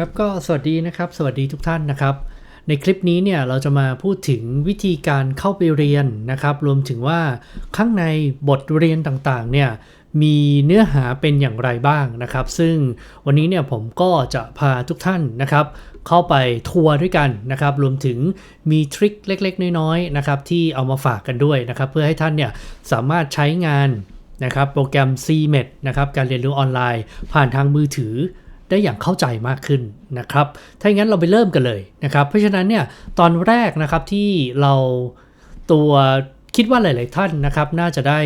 ครับก็สวัสดีนะครับ สวัสดีทุกท่านนะครับ ในคลิปนี้เนี่ยเราจะมาพูดถึงวิธีการเข้าไปเรียนนะครับ รวมถึงว่าข้างในบทเรียนต่างๆเนี่ยมีเนื้อหาเป็นอย่างไรบ้างนะครับ ซึ่งวันนี้เนี่ยผมก็จะพาทุกท่านนะครับ เข้าไปทัวร์ด้วยกันนะครับ รวมถึงมีทริคเล็กๆ น้อยๆนะครับที่เอามาฝากกันด้วยนะครับ เพื่อให้ท่านเนี่ยสามารถใช้งานนะครับโปรแกรม CMET นะครับการเรียนรู้ออนไลน์ ผ่านทางมือถือ ได้อย่างเข้าใจมากขึ้นนะครับ ถ้าอย่างนั้นเราไปเริ่มกันเลยนะครับ เพราะฉะนั้นเนี่ยตอนแรกนะครับที่เราตัวคิดว่าหลาย ๆ ท่านนะครับ น่าจะได้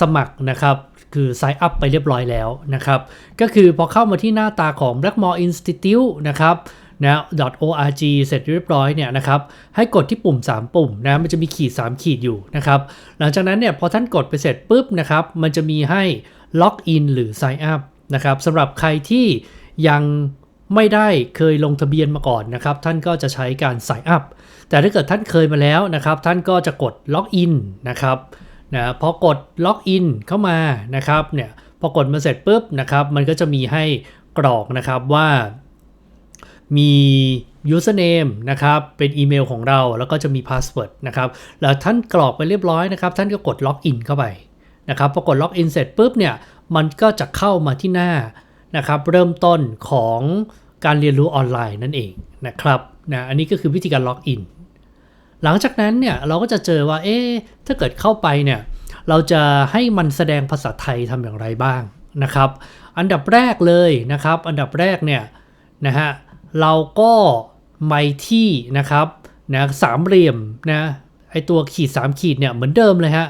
สมัครนะครับคือ sign up ไปเรียบร้อยแล้วนะครับ ก็คือพอเข้ามาที่หน้าตาของ Blackmore Institute นะครับนะ .org เสร็จเรียบร้อยเนี่ยนะครับ ให้กดที่ปุ่ม 3 ปุ่มนะมันจะมีขีด 3 ขีดอยู่นะครับ หลังจากนั้นเนี่ยพอท่านกดไปเสร็จปุ๊บนะครับ มันจะมีให้ล็อกอินหรือ sign up นะครับสำหรับใครที่ ยังไม่ได้เคยลงทะเบียนมาก่อนนะครับ ท่านก็จะใช้การ sign up แต่ถ้าเกิดท่านเคยมาแล้วนะครับ ท่านก็จะกดล็อกอินนะครับนะพอกดล็อกอินเข้ามานะครับเนี่ยพอกดมาเสร็จปุ๊บนะครับ มันก็จะมีให้กรอกนะครับว่ามี username นะครับ เป็นอีเมลของเรา แล้วก็จะมี password นะครับ แล้วท่านกรอกไปเรียบร้อยนะครับ ท่านก็กดล็อกอินเข้าไปนะครับ พอกดล็อกอินเสร็จปุ๊บเนี่ย มันก็จะเข้ามาที่หน้า นะครับเริ่มต้นของการเรียนรู้ออนไลน์นั่นเองนะครับนะอันนี้ก็คือวิธีการล็อกอินหลังจากนั้นเนี่ยเราก็จะเจอว่าเอ๊ะถ้าเกิดเข้าไปเนี่ยเราจะให้มันแสดงภาษาไทยทำอย่างไรบ้างนะครับ อันดับแรกเลยนะครับ อันดับแรกเนี่ยนะฮะเราก็ไปที่นะครับนะสามเหลี่ยมนะไอตัวขีด 3 ขีดเนี่ยเหมือนเดิมเลยฮะ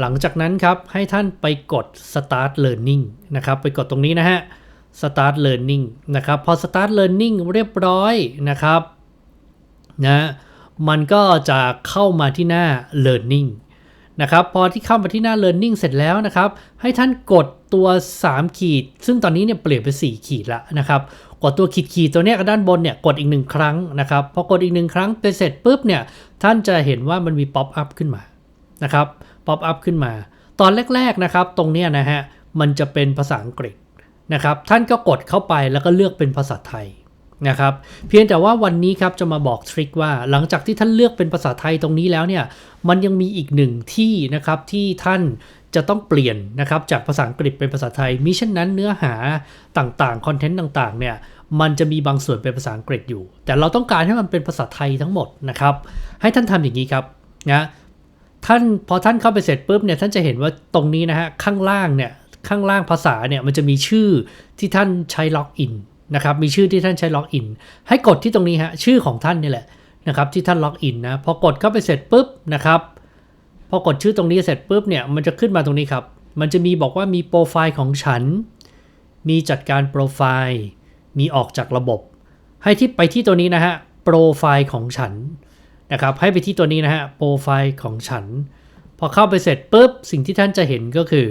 หลังจากนั้นครับให้ท่านไปกด start learning นะครับไปกดตรงนี้นะฮะ start learning นะครับ พอ start learning เรียบร้อยนะครับนะมันก็จะเข้ามาที่หน้า learning นะครับพอที่เข้ามาที่หน้า learning เสร็จแล้วนะครับ ให้ท่านกดตัว 3 ขีด ซึ่งตอนนี้เนี่ยเปลี่ยนเป็น 4 ขีดละนะครับ กดตัวขีดขีดตัวเนี้ยด้านบนเนี่ยกดอีกหนึ่งครั้งนะครับพอกดอีกหนึ่งครั้งไปเสร็จปุ๊บเนี่ยท่านจะเห็นว่ามันมี pop up ขึ้นมานะครับ pop up ขึ้นมา ตอนแรก ๆนะครับ ตรงเนี้ยนะฮะมันจะเป็นภาษาอังกฤษ นะครับ ท่านก็กดเข้าไปแล้วก็เลือกเป็นภาษาไทยนะครับ เพียงแต่ว่าวันนี้ครับจะมาบอกทริคว่าหลังจากที่ท่านเลือกเป็นภาษาไทยตรงนี้แล้วเนี่ยมันยังมีอีกหนึ่งที่นะครับที่ท่านจะต้องเปลี่ยนนะครับจากภาษาอังกฤษเป็นภาษาไทยมิเช่นนั้นเนื้อหาต่างๆคอนเทนต์ต่างๆเนี่ยมันจะมีบางส่วนเป็นภาษาอังกฤษอยู่ แต่เราต้องการให้มันเป็นภาษาไทยทั้งหมดนะครับให้ท่านทำอย่างนี้ครับนะท่านพอท่านเข้าไปเสร็จปุ๊บเนี่ยท่านจะเห็นว่าตรงนี้นะฮะข้างล่างเนี่ย ข้างล่างภาษาเนี่ยมันจะมีชื่อที่ท่านใช้ล็อกอินนะครับ มีชื่อที่ท่านใช้ล็อกอิน ให้กดที่ตรงนี้ฮะ ชื่อของท่านนี่แหละนะครับที่ท่านล็อกอินนะ พอกดเข้าไปเสร็จปุ๊บนะครับ พอกดชื่อตรงนี้เสร็จปุ๊บเนี่ยมันจะขึ้นมาตรงนี้ครับ มันจะมีบอกว่ามีโปรไฟล์ของฉัน มีจัดการโปรไฟล์ มีออกจากระบบ ให้ที่ไปที่ตัวนี้นะฮะ โปรไฟล์ของฉันนะครับ ให้ไปที่ตัวนี้นะฮะ โปรไฟล์ของฉัน พอเข้าไปเสร็จปุ๊บ สิ่งที่ท่านจะเห็นก็คือ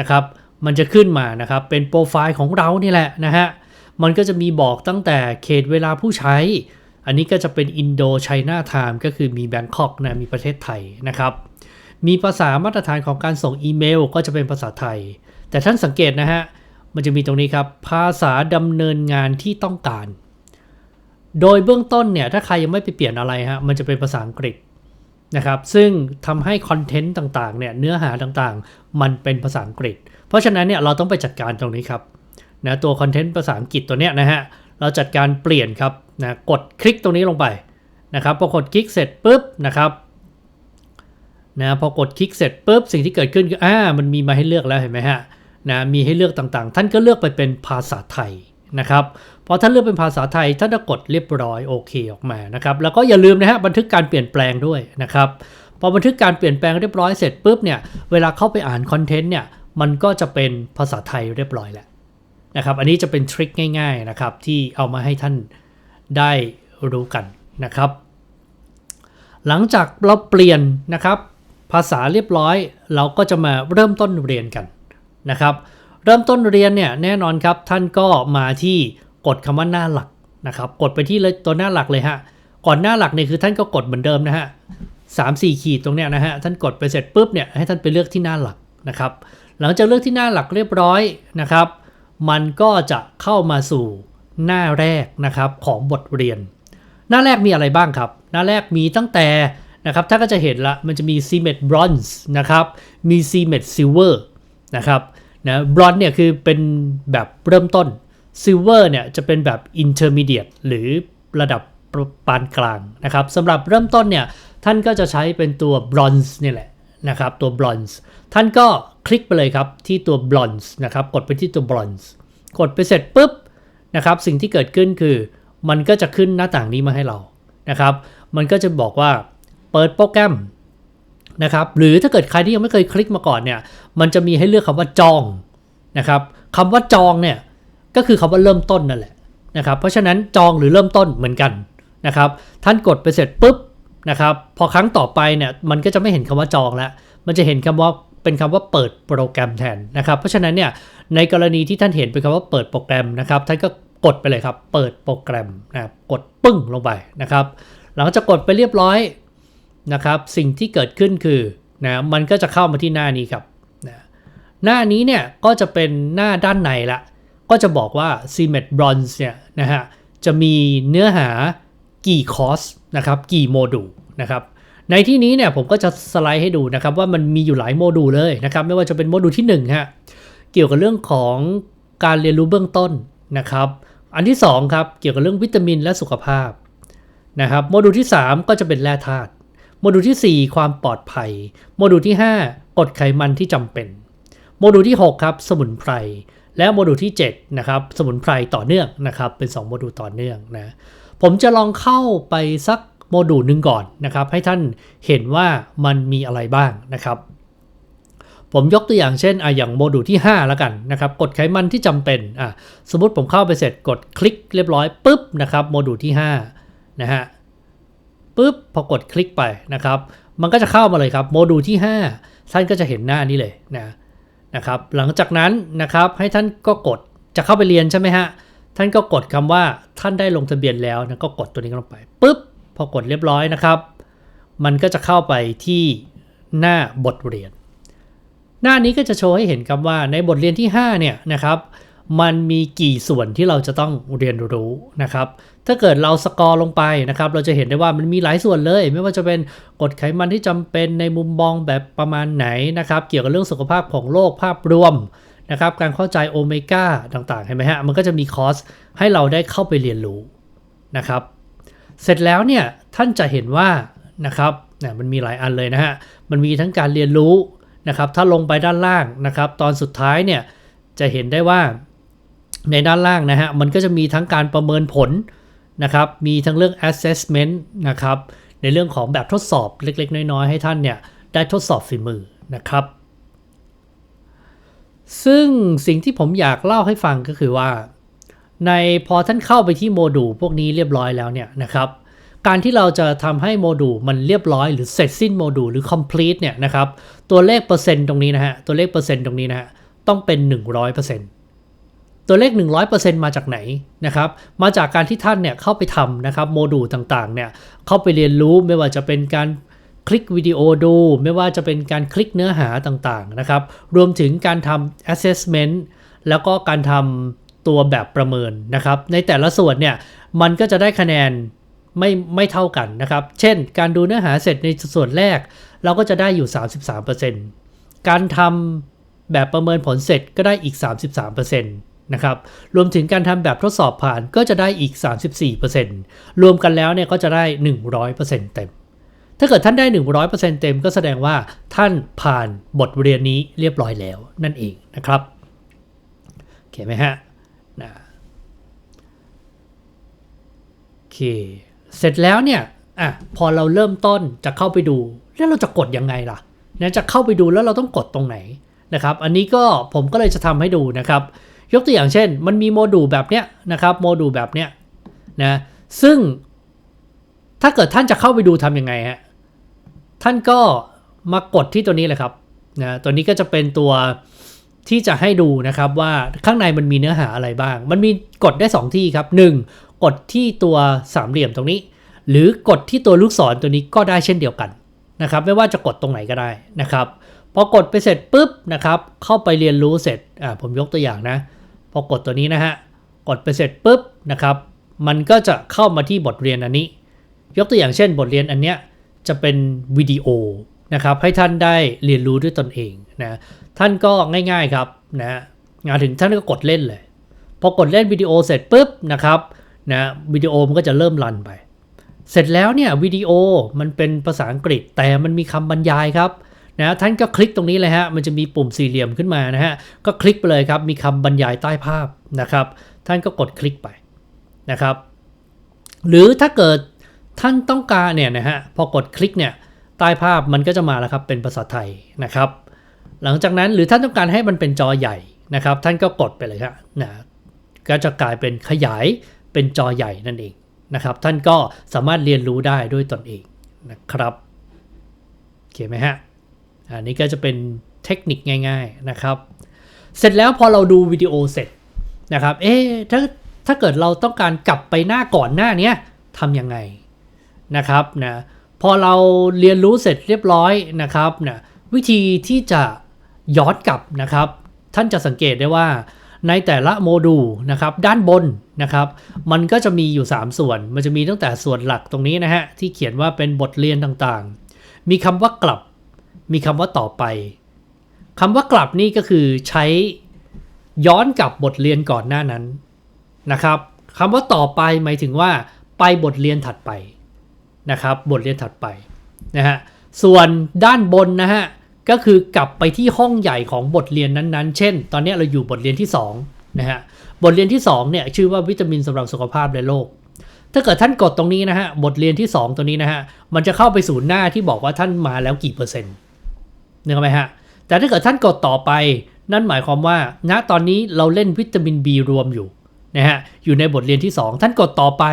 นะครับ มันจะขึ้นมานะครับ เป็นโปรไฟล์ของเรานี่แหละนะฮะ มันก็จะมีบอกตั้งแต่เขตเวลาผู้ใช้ อันนี้ก็จะเป็นอินโดไชน่าไทม์ก็คือมีแบงคอกนะ มีประเทศไทยนะครับ มีภาษามาตรฐานของการส่งอีเมลก็จะเป็นภาษาไทย แต่ท่านสังเกตนะฮะ มันจะมีตรงนี้ครับ ภาษาดำเนินงานที่ต้องการ โดยเบื้องต้นเนี่ย ถ้าใครยังไม่ไปเปลี่ยนอะไรฮะ มันจะเป็นภาษาอังกฤษ นะครับซึ่งทำให้คอนเทนต์ต่างๆเนี่ยเนื้อหาต่างๆ มันเป็นภาษาอังกฤษ เพราะฉะนั้นเนี่ยเราต้องไปจัดการตรงนี้ครับนะตัวคอนเทนต์ภาษาอังกฤษตัวเนี้ยนะฮะเราจัดการเปลี่ยนครับนะกดคลิกตรงนี้ลงไปนะครับพอกดคลิกเสร็จปุ๊บนะครับนะพอกดคลิกเสร็จปุ๊บสิ่งที่เกิดขึ้นคืออ่ามันมีมาให้เลือกแล้วเห็นไหมฮะนะมีให้เลือกต่างๆ ท่านก็เลือกไปเป็นภาษาไทย นะครับพอท่านเลือกเป็นภาษาไทยท่านก็กดเรียบร้อยโอเคออกมานะครับแล้วก็อย่าลืมนะฮะบันทึกการเปลี่ยนแปลงด้วยนะครับพอบันทึกการเปลี่ยนแปลงเรียบร้อยเสร็จปุ๊บเนี่ยเวลาเข้าไปอ่านคอนเทนต์เนี่ยมันก็จะเป็นภาษาไทยเรียบร้อยแล้วนะครับอันนี้จะเป็นทริคง่ายๆนะครับที่เอามาให้ท่านได้รู้กันนะครับ หลังจากเราเปลี่ยนนะครับภาษาเรียบร้อย เราก็จะมาเริ่มต้นเรียนกันนะครับ เริ่มต้นเรียนเนี่ยแน่นอนครับท่านก็มาที่กดคำว่าหน้าหลักนะครับกดไปที่ตัวหน้าหลักเลยฮะก่อนหน้าหลักเนี่ยคือท่านก็กดเหมือนเดิมนะฮะสามสี่ขีดตรงเนี้ยนะฮะท่านกดไปเสร็จปุ๊บเนี่ยให้ท่านไปเลือกที่หน้าหลักนะครับหลังจากเลือกที่หน้าหลักเรียบร้อยนะครับ มันก็จะเข้ามาสู่หน้าแรกนะครับของบทเรียน หน้าแรกมีอะไรบ้างครับ หน้าแรกมีตั้งแต่นะครับถ้านก็จะเห็นละมันจะมี cement bronze นะครับมี cement silver นะครับ นะบรอนเนี่ยคือเป็นแบบเริ่มต้น silver เนี่ยจะเป็นแบบ intermediate หรือระดับปานกลางนะครับสำหรับเริ่มต้นเนี่ยท่านก็จะใช้เป็นตัว bronze เนี่แหละนะครับตัว bronze ท่านก็คลิกไปเลยครับที่ตัว bronze นะครับกดไปที่ตัว bronze กดไปเสร็จปุ๊บนะครับสิ่งที่เกิดขึ้นคือ มันก็จะขึ้นหน้าต่างนี้มาให้เรานะครับ มันก็จะบอกว่าเปิดโปรแกรม นะครับหรือถ้าเกิดใครที่ยังไม่เคยคลิกมาก่อนเนี่ยมันจะมีให้เลือกคำว่าจองนะครับคำว่าจองเนี่ยก็คือคำว่าเริ่มต้นนั่นแหละนะครับเพราะฉะนั้นจองหรือเริ่มต้นเหมือนกันนะครับท่านกดไปเสร็จปุ๊บนะครับพอครั้งต่อไปเนี่ยมันก็จะไม่เห็นคำว่าจองแล้วมันจะเห็นคำว่าเป็นคำว่าเปิดโปรแกรมแทนนะครับเพราะฉะนั้นเนี่ยในกรณีที่ท่านเห็นเป็นคำว่าเปิดโปรแกรมนะครับท่านก็กดไปเลยครับ เปิดโปรแกรมนะครับกดปึ้งลงไปนะครับ หลังจากกดไปเรียบร้อย นะครับสิ่งที่เกิดขึ้นคือนะมันก็จะเข้ามาที่หน้านี้ครับนะหน้านี้เนี่ยก็จะเป็นหน้าด้านในละ ก็จะบอกว่า Cement Bronze เนี่ยนะฮะจะมีเนื้อหากี่คอร์สนะครับกี่โมดูลนะครับในที่นี้เนี่ยผมก็จะสไลด์ให้ดูนะครับว่ามันมีอยู่หลายโมดูลเลยนะครับไม่ว่าจะเป็นโมดูลที่1ฮะเกี่ยวกับเรื่องของการเรียนรู้เบื้องต้นนะครับอันที่2ครับเกี่ยวกับเรื่องวิตามินและสุขภาพนะครับโมดูลที่ 3 ก็จะเป็นแร่ธาตุ โมดูลที่ 4 ความปลอดภัย โมดูลที่ 5กดไขมันที่จำเป็น โมดูลที่ 6 ครับ สมุนไพร และโมดูลที่ 7 นะครับ สมุนไพรต่อเนื่องนะครับ เป็น 2 โมดูลต่อเนื่องนะ ผมจะลองเข้าไปสักโมดูลหนึ่งก่อนนะครับ ให้ท่านเห็นว่ามันมีอะไรบ้างนะครับ ผมยกตัวอย่างเช่นอะอย่างโมดูลที่ 5 แล้วกันนะครับกดไขมันที่จำเป็นอะสมมติผมเข้าไปเสร็จกดคลิกเรียบร้อยปุ๊บนะครับ โมดูลที่5นะฮะ ปุ๊บพอกดคลิกไปนะครับ มันก็จะเข้ามาเลยครับโมดูลที่ 5 ท่านก็จะเห็นหน้านี้เลยนะนะครับ หลังจากนั้นนะครับให้ท่านก็กดจะเข้าไปเรียนใช่ไหมฮะท่านก็กดคำว่าท่านได้ลงทะเบียนแล้วนะก็กดตัวนี้ลงไปปุ๊บพอกดเรียบร้อยนะครับ มันก็จะเข้าไปที่หน้าบทเรียน หน้านี้ก็จะโชว์ให้เห็นครับว่าในบทเรียนที่ 5 เนี่ยนะครับ มันมีกี่ส่วนที่เราจะต้องเรียนรู้นะครับ ถ้าเกิดเราสกอร์ลงไปนะครับ เราจะเห็นได้ว่ามันมีหลายส่วนเลย ไม่ว่าจะเป็นกฎไขมันที่จำเป็นในมุมมองแบบประมาณไหนนะครับ เกี่ยวกับเรื่องสุขภาพของโลกภาพรวมนะครับ การเข้าใจโอเมก้าต่างๆ เห็นไหมฮะ มันก็จะมีคอร์สให้เราได้เข้าไปเรียนรู้นะครับ เสร็จแล้วเนี่ยท่านจะเห็นว่านะครับเนี่ยมันมีหลายอันเลยนะฮะ มันมีทั้งการเรียนรู้นะครับ ถ้าลงไปด้านล่างนะครับ ตอนสุดท้ายเนี่ยจะเห็นได้ว่า ในด้านล่างนะฮะ มันก็จะมีทั้งการประเมินผลนะครับ มีทั้งเรื่อง assessment นะครับ ในเรื่องของแบบทดสอบเล็กๆ น้อยๆ ให้ท่านเนี่ย ได้ทดสอบฝีมือนะครับ ซึ่งสิ่งที่ผมอยากเล่าให้ฟังก็คือว่า ในพอท่านเข้าไปที่โมดูลพวกนี้เรียบร้อยแล้วเนี่ยนะครับการที่เราจะทำให้โมดูลมันเรียบร้อยหรือเสร็จสิ้นโมดูลหรือ complete เนี่ยนะครับตัวเลขเปอร์เซ็นต์ตรงนี้นะฮะตัวเลขเปอร์เซ็นต์ตรงนี้นะฮะต้องเป็น 100% ตัวเลข 100%มาจากไหนนะครับ มาจากการที่ท่านเนี่ยเข้าไปทำนะครับโมดูลต่างๆเนี่ยเข้าไปเรียนรู้ไม่ว่าจะเป็นการคลิกวิดีโอดู ไม่ว่าจะเป็นการคลิกเนื้อหาต่างๆนะครับ รวมถึงการทำ assessment แล้วก็การทำตัวแบบประเมินนะครับ ในแต่ละส่วนเนี่ยมันก็จะได้คะแนนไม่ไม่เท่ากันนะครับ เช่น การดูเนื้อหาเสร็จในส่วนแรก เราก็จะได้อยู่ 33%การทำแบบประเมินผลเสร็จก็ได้อีก 33% นะครับ รวมถึงการทำแบบทดสอบผ่านก็จะได้อีก 34%รวมกันแล้วเนี่ยก็จะได้ 100%เต็ม ถ้าเกิดท่านได้ 100%เต็มก็แสดงว่าท่านผ่านบทเรียนนี้เรียบร้อยแล้วนั่นเองนะครับโอเคไหมฮะนะโอเค เสร็จแล้วเนี่ยอะพอเราเริ่มต้นจะเข้าไปดู แล้วเราจะกดยังไงล่ะนะจะเข้าไปดูแล้วเราต้องกดตรงไหนนะครับ อันนี้ก็ผมก็เลยจะทำให้ดูนะครับ ยกตัวอย่างเช่น มันมีโมดูลแบบเนี้ยนะครับโมดูลแบบเนี้ยนะซึ่งถ้าเกิดท่านจะเข้าไปดูทำยังไงฮะท่านก็มากดที่ตัวนี้เลยครับนะตัวนี้ก็จะเป็นตัวที่จะให้ดูนะครับว่าข้างในมันมีเนื้อหาอะไรบ้าง มันมีกดได้ 2 ที่ครับ 1. กดที่ตัวสามเหลี่ยมตรงนี้ หรือกดที่ตัวลูกศรตัวนี้ก็ได้เช่นเดียวกันนะครับ ไม่ว่าจะกดตรงไหนก็ได้นะครับ พอกดไปเสร็จปุ๊บนะครับ เข้าไปเรียนรู้เสร็จอ่าผมยกตัวอย่างนะ พอกดตัวนี้นะฮะ กดไปเสร็จปุ๊บนะครับ มันก็จะเข้ามาที่บทเรียนอันนี้ ยกตัวอย่างเช่น บทเรียนอันเนี้ยจะเป็นวิดีโอนะครับ ให้ท่านได้เรียนรู้ด้วยตนเองนะ ท่านก็ง่ายๆครับนะงานถึงท่านก็กดเล่นเลย พอกดเล่นวิดีโอเสร็จปุ๊บนะครับนะวิดีโอมันก็จะเริ่มรันไป เสร็จแล้วเนี่ยวิดีโอมันเป็นภาษาอังกฤษแต่มันมีคำบรรยายครับ นะท่านก็คลิกตรงนี้เลยฮะมันจะมีปุ่มสี่เหลี่ยมขึ้นมานะฮะก็คลิกไปเลยครับมีคำบรรยายใต้ภาพนะครับ ท่านก็กดคลิกไปนะครับ หรือถ้าเกิดท่านต้องการเนี่ยนะฮะพอกดคลิกเนี่ยใต้ภาพมันก็จะมาแล้วครับเป็นภาษาไทยนะครับ หลังจากนั้นหรือท่านต้องการให้มันเป็นจอใหญ่นะครับ ท่านก็กดไปเลยครับนะก็จะกลายเป็นขยายเป็นจอใหญ่นั่นเองนะครับ ท่านก็สามารถเรียนรู้ได้ด้วยตนเองนะครับโอเคไหมฮะ อันนี้ก็จะเป็นเทคนิคง่าย ๆนะครับ เสร็จแล้วพอเราดูวิดีโอเสร็จนะครับ เอ๊ะถ้าถ้าเกิดเราต้องการกลับไปหน้าก่อนหน้านี้ทำยังไงนะครับนะพอเราเรียนรู้เสร็จเรียบร้อยนะครับนะวิธีที่จะย้อนกลับนะครับ ท่านจะสังเกตได้ว่าในแต่ละโมดูลนะครับด้านบนนะครับ มันก็จะมีอยู่ 3 ส่วน มันจะมีตั้งแต่ส่วนหลักตรงนี้นะฮะที่เขียนว่าเป็นบทเรียนต่างๆ มีคำว่ากลับ มีคำว่าต่อไปคำว่ากลับนี่ก็คือใช้ย้อนกลับบทเรียนก่อนหน้านั้นนะครับคำว่าต่อไปหมายถึงว่า ไปบทเรียนถัดไปนะครับ บทเรียนถัดไปนะฮะส่วนด้านบนนะฮะก็คือกลับไปที่ห้องใหญ่ของบทเรียนนั้นๆ เช่น ตอนนี้เราอยู่บทเรียนที่2นะฮะบทเรียนที่2เนี่ยชื่อว่าวิตามินสำหรับสุขภาพในโลก ถ้าเกิดท่านกดตรงนี้นะฮะบทเรียนที่ 2 ตัวนี้นะฮะมันจะเข้าไปสู่หน้าที่บอกว่าท่านมาแล้วกี่เปอร์เซ็นต์ นึกไหมฮะ แต่ถ้าเกิดท่านกดต่อไป นั่นหมายความว่า ณ ตอนนี้เราเล่นวิตามิน B รวมอยู่นะฮะ อยู่ในบทเรียนที่ 2 ท่านกดต่อไป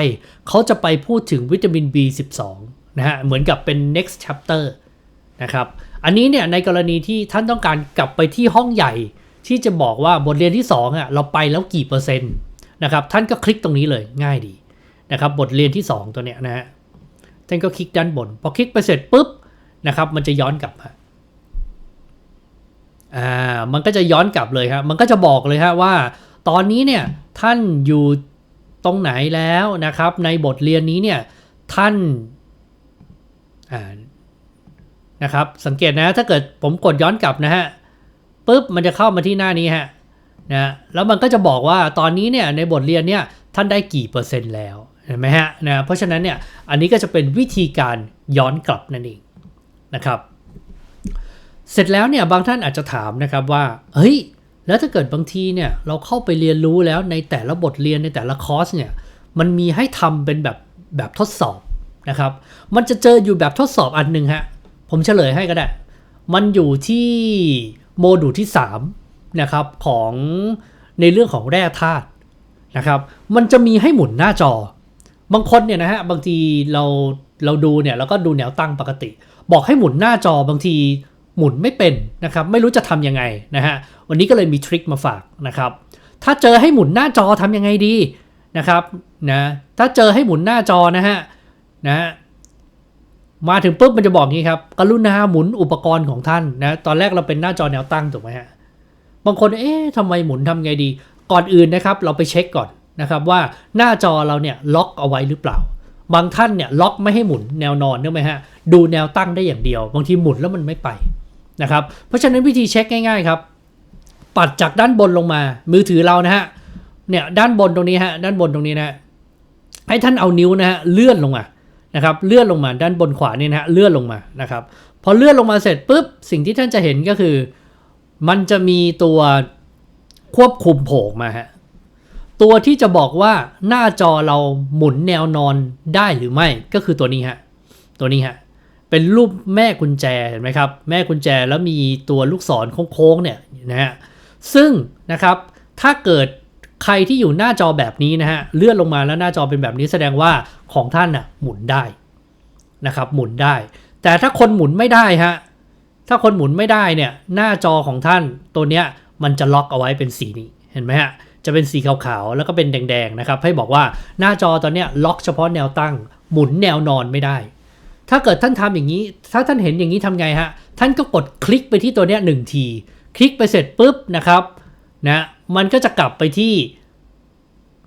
เขาจะไปพูดถึงวิตามิน B12 นะฮะ เหมือนกับเป็น next chapter นะครับ อันนี้เนี่ยในกรณีที่ท่านต้องการกลับไปที่ห้องใหญ่ ที่จะบอกว่าบทเรียนที่ 2อะเราไปแล้วกี่เปอร์เซ็นต์นะครับ ท่านก็คลิกตรงนี้เลยง่ายดีนะครับ บทเรียนที่ 2 ตัวเนี้ยนะฮะ ท่านก็คลิกด้านบน พอคลิกไปเสร็จปุ๊บนะครับ มันจะย้อนกลับมา อ่ามันก็จะย้อนกลับเลยครับ มันก็จะบอกเลยฮะว่า ตอนนี้เนี่ยท่านอยู่ตรงไหนแล้วนะครับ ในบทเรียนนี้เนี่ยท่านอ่านะครับสังเกตนะถ้าเกิดผมกดย้อนกลับนะฮะปุ๊บมันจะเข้ามาที่หน้านี้ฮะนะแล้วมันก็จะบอกว่าตอนนี้เนี่ยในบทเรียนเนี่ยท่านได้กี่เปอร์เซ็นต์แล้วเห็นไหมฮะนะเพราะฉะนั้นเนี่ยอันนี้ก็จะเป็นวิธีการย้อนกลับนั่นเองนะครับ เสร็จแล้วเนี่ยบางท่านอาจจะถามนะครับว่าเฮ้ยแล้วถ้าเกิดบางทีเนี่ยเราเข้าไปเรียนรู้แล้วในแต่ละบทเรียนในแต่ละคอร์สเนี่ยมันมีให้ทำเป็นแบบแบบทดสอบนะครับ มันจะเจออยู่แบบทดสอบอันหนึ่งฮะผมเฉลยให้ก็ได้ มันอยู่ที่โมดูลที่3นะครับของในเรื่องของแร่ธาตุนะครับ มันจะมีให้หมุนหน้าจอ บางคนเนี่ยนะฮะบางทีเราเราดูเนี่ยเราก็ดูแนวตั้งปกติ บอกให้หมุนหน้าจอบางที หมุนไม่เป็นนะครับไม่รู้จะทำยังไงนะฮะวันนี้ก็เลยมีทริคมาฝากนะครับถ้าเจอให้หมุนหน้าจอทำยังไงดีนะครับนะถ้าเจอให้หมุนหน้าจอนะฮะนะมาถึงปุ๊บมันจะบอกงี้ครับกรุณาหมุนอุปกรณ์ของท่านนะตอนแรกเราเป็นหน้าจอแนวตั้งถูกไหมฮะบางคนเอ๊ะทำไมหมุนทำไงดี ก่อนอื่นนะครับเราไปเช็คก่อนนะครับว่าหน้าจอเราเนี่ยล็อกเอาไว้หรือเปล่า บางท่านเนี่ยล็อกไม่ให้หมุนแนวนอนนึกไหมฮะดูแนวตั้งได้อย่างเดียว บางทีหมุนแล้วมันไม่ไป นะครับ เพราะฉะนั้นวิธีเช็คง่ายๆครับ ปัดจากด้านบนลงมา มือถือเรานะฮะ เนี่ยด้านบนตรงนี้ฮะ ด้านบนตรงนี้นะให้ท่านเอานิ้วนะฮะเลื่อนลงมา นะครับ เลื่อนลงมาด้านบนขวานี่นะฮะ เลื่อนลงมา นะครับ พอเลื่อนลงมาเสร็จปุ๊บ สิ่งที่ท่านจะเห็นก็คือ มันจะมีตัวควบคุมโผล่มาฮะ ตัวที่จะบอกว่าหน้าจอเราหมุนแนวนอนได้หรือไม่ ก็คือตัวนี้ฮะ ตัวนี้ฮะ เป็นรูปแม่กุญแจเห็นไหมครับ แม่กุญแจแล้วมีตัวลูกศรโค้งๆเนี่ยนะฮะซึ่งนะครับถ้าเกิดใครที่อยู่หน้าจอแบบนี้นะฮะเลื่อนลงมาแล้วหน้าจอเป็นแบบนี้แสดงว่าของท่านน่ะหมุนได้นะครับหมุนได้ แต่ถ้าคนหมุนไม่ได้ฮะถ้าคนหมุนไม่ได้เนี่ยหน้าจอของท่านตัวเนี้ยมันจะล็อกเอาไว้เป็นสีนี้เห็นไหมฮะจะเป็นสีขาวๆแล้วก็เป็นแดงๆนะครับให้บอกว่าหน้าจอตอนเนี้ยล็อกเฉพาะแนวตั้ง หมุนแนวนอนไม่ได้ ถ้าเกิดท่านทำอย่างนี้ ถ้าท่านเห็นอย่างนี้ทำไงฮะ ท่านก็กดคลิกไปที่ตัวเนี้ยหนึ่งที คลิกไปเสร็จปุ๊บนะครับนะมันก็จะกลับไปที่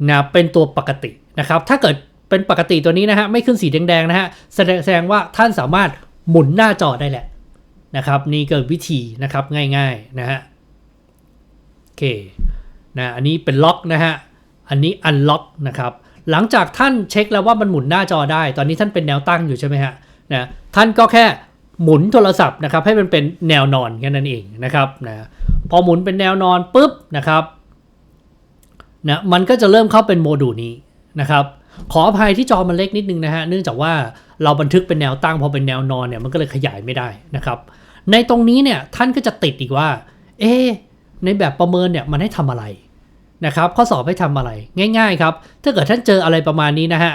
นะเป็นตัวปกตินะครับ ถ้าเกิดเป็นปกติตัวนี้นะฮะไม่ขึ้นสีแดงๆนะฮะแสดงว่าท่านสามารถหมุนหน้าจอได้แหละนะครับ นี่เก็วิธีนะครับง่ายๆนะฮะโอเคนะอันนี้เป็นล็อกนะฮะอันนี้อันล็อกนะครับหลังจากท่านเช็คแล้วว่ามันหมุนหน้าจอได้ ตอนนี้ท่านเป็นแนวตั้งอยู่ใช่ไหมฮะ นะท่านก็แค่หมุนโทรศัพท์นะครับให้มันเป็นแนวนอนแค่นั้นเองนะครับนะพอหมุนเป็นแนวนอนปุ๊บนะครับนะมันก็จะเริ่มเข้าเป็นโมดูลนี้นะครับขออภัยที่จอมันเล็กนิดนึงนะฮะเนื่องจากว่าเราบันทึกเป็นแนวตั้งพอเป็นแนวนอนเนี่ยมันก็เลยขยายไม่ได้นะครับในตรงนี้เนี่ยท่านก็จะติดอีกว่า เอ๊ในแบบประเมินเนี่ยมันให้ทำอะไรนะครับข้อสอบให้ทำอะไรง่าย ๆ ครับ ถ้าเกิดท่านเจออะไรประมาณนี้นะฮะ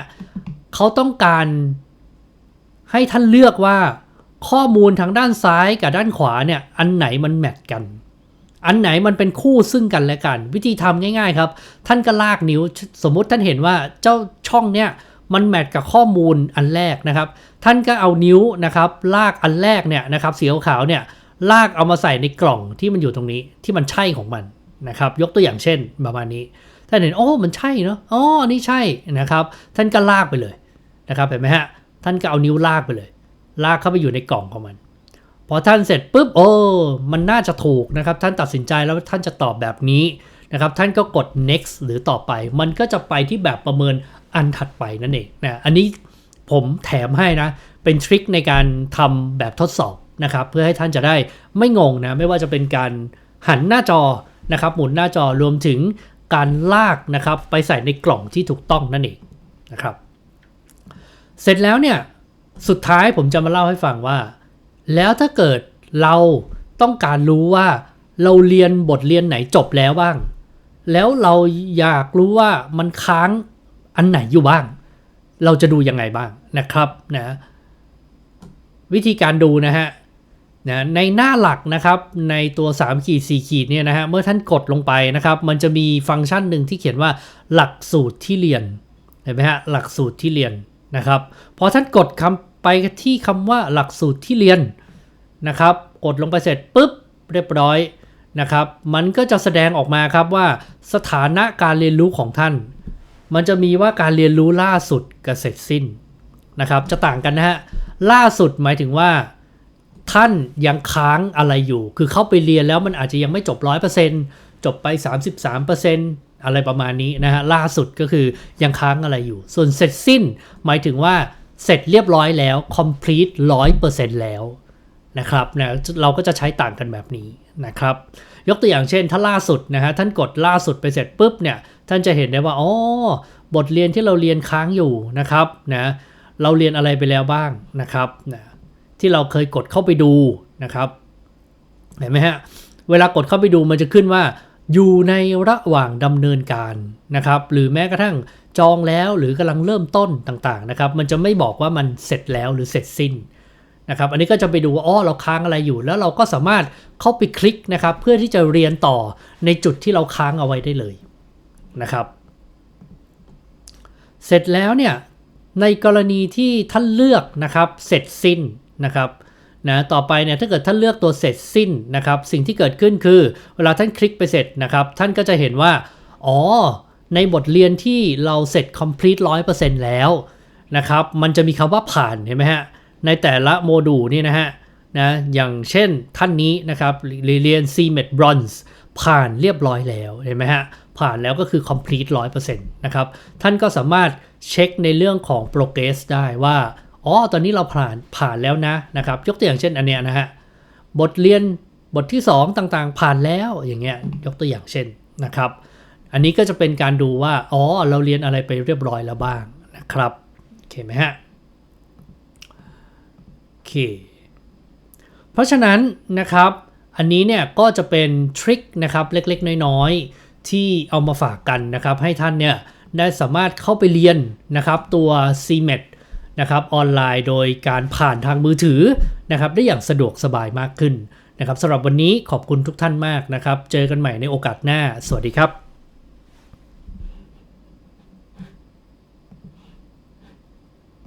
เขาต้องการ ให้ท่านเลือกว่าข้อมูลทางด้านซ้ายกับด้านขวาเนี่ยอันไหนมันแมทกัน อันไหนมันเป็นคู่ซึ่งกันและกัน วิธีทำง่ายๆครับ ท่านก็ลากนิ้วสมมุติท่านเห็นว่าเจ้าช่องเนี่ยมันแมทกับข้อมูลอันแรกนะครับ ท่านก็เอานิ้วนะครับ ลากอันแรกเนี่ยนะครับสีขาวเนี่ยลากเอามาใส่ในกล่องที่มันอยู่ตรงนี้ที่มันใช่ของมันนะครับ ยกตัวอย่างเช่นประมาณนี้ท่านเห็นโอ้มันใช่เนาะอ๋อนี่ใช่นะครับ ท่านก็ลากไปเลยนะครับเห็นไหมฮะ ท่านก็เอานิ้วลากไปเลย ลากเข้าไปอยู่ในกล่องของมัน พอท่านเสร็จปุ๊บโอ้มันน่าจะถูกนะครับ ท่านตัดสินใจแล้วท่านจะตอบแบบนี้นะครับ ท่านก็กด next หรือต่อไป มันก็จะไปที่แบบประเมินอันถัดไปนั่นเองนะอันนี้ผมแถมให้นะ เป็นทริคในการทำแบบทดสอบนะครับ เพื่อให้ท่านจะได้ไม่งงนะ ไม่ว่าจะเป็นการหันหน้าจอนะครับ หมุนหน้าจอรวมถึงการลากนะครับ ไปใส่ในกล่องที่ถูกต้องนั่นเองนะครับ เสร็จแล้วเนี่ยสุดท้ายผมจะมาเล่าให้ฟังว่า แล้วถ้าเกิดเราต้องการรู้ว่าเราเรียนบทเรียนไหนจบแล้วบ้าง แล้วเราอยากรู้ว่ามันค้างอันไหนอยู่บ้าง เราจะดูยังไงบ้างนะครับนะวิธีการดูนะฮะนะในหน้าหลักนะครับในตัว3ขีด4ขีดเนี่ยนะฮะเมื่อท่านกดลงไปนะครับ มันจะมีฟังก์ชันหนึ่งที่เขียนว่าหลักสูตรที่เรียนเห็นไหมฮะหลักสูตรที่เรียน นะครับพอท่านกดคำไปที่คำว่าหลักสูตรที่เรียนนะครับกดลงไปเสร็จปุ๊บเรียบร้อยนะครับมันก็จะแสดงออกมาครับว่าสถานะการเรียนรู้ของท่าน มันจะมีว่าการเรียนรู้ล่าสุดกับเสร็จสิ้นนะครับจะต่างกันนะฮะล่าสุดหมายถึงว่า ท่านยังค้างอะไรอยู่ คือเข้าไปเรียนแล้วมันอาจจะยังไม่จบ 100%จบไป 33% อะไรประมาณนี้นะฮะล่าสุดก็คือยังค้างอะไรอยู่ ส่วนเสร็จสิ้นหมายถึงว่าเสร็จเรียบร้อยแล้ว complete 100%แล้วนะครับนะเราก็จะใช้ต่างกันแบบนี้นะครับ ยกตัวอย่างเช่น ถ้าล่าสุดนะฮะท่านกดล่าสุดไปเสร็จปุ๊บเนี่ยท่านจะเห็นได้ว่าอ๋อบทเรียนที่เราเรียนค้างอยู่นะครับนะเราเรียนอะไรไปแล้วบ้างนะครับนะที่เราเคยกดเข้าไปดูนะครับเห็นไหมฮะเวลากดเข้าไปดูมันจะขึ้นว่า อยู่ในระหว่างดำเนินการนะครับ หรือแม้กระทั่งจองแล้วหรือกำลังเริ่มต้นต่างๆนะครับ มันจะไม่บอกว่ามันเสร็จแล้วหรือเสร็จสิ้นนะครับ อันนี้ก็จะไปดูว่าอ๋อเราค้างอะไรอยู่ แล้วเราก็สามารถเข้าไปคลิกนะครับ เพื่อที่จะเรียนต่อในจุดที่เราค้างเอาไว้ได้เลยนะครับ เสร็จแล้วเนี่ยในกรณีที่ท่านเลือกนะครับเสร็จสิ้นนะครับ นะต่อไปเนี่ยถ้าเกิดท่านเลือกตัวเสร็จสิ้นนะครับสิ่งที่เกิดขึ้นคือ เวลาท่านคลิกไปเสร็จนะครับท่านก็จะเห็นว่า อ๋อ ในบทเรียนที่เราเสร็จ complete 100%แล้วนะครับมันจะมีคำว่าผ่านเห็นไหมฮะในแต่ละโมดูลนี่นะฮะนะอย่างเช่นท่านนี้นะครับเรียน CMET Bronze ผ่านเรียบร้อยแล้วเห็นไหมฮะผ่านแล้วก็คือ complete 100%นะครับท่านก็สามารถเช็คในเรื่องของ progress ได้ว่า อ๋อตอนนี้เราผ่านผ่านแล้วนะนะครับ ยกตัวอย่างเช่นอันเนี้ยนะฮะบทเรียนบทที่ 2 ต่างๆ ผ่านแล้วอย่างเงี้ยยกตัวอย่างเช่นนะครับ อันนี้ก็จะเป็นการดูว่าอ๋อเราเรียนอะไรไปเรียบร้อยแล้วบ้างนะครับโอเคไหมฮะโอเคเพราะฉะนั้นนะครับอันนี้เนี่ยก็จะเป็นทริคนะครับเล็กๆ น้อยๆ ที่เอามาฝากกันนะครับให้ท่านเนี่ยได้สามารถเข้าไปเรียนนะครับตัว CMET นะครับออนไลน์โดยการผ่านทางมือถือนะครับได้อย่างสะดวกสบายมากขึ้นนะครับสำหรับวันนี้ขอบคุณทุกท่านมากนะครับ เจอกันใหม่ในโอกาสหน้า สวัสดีครับ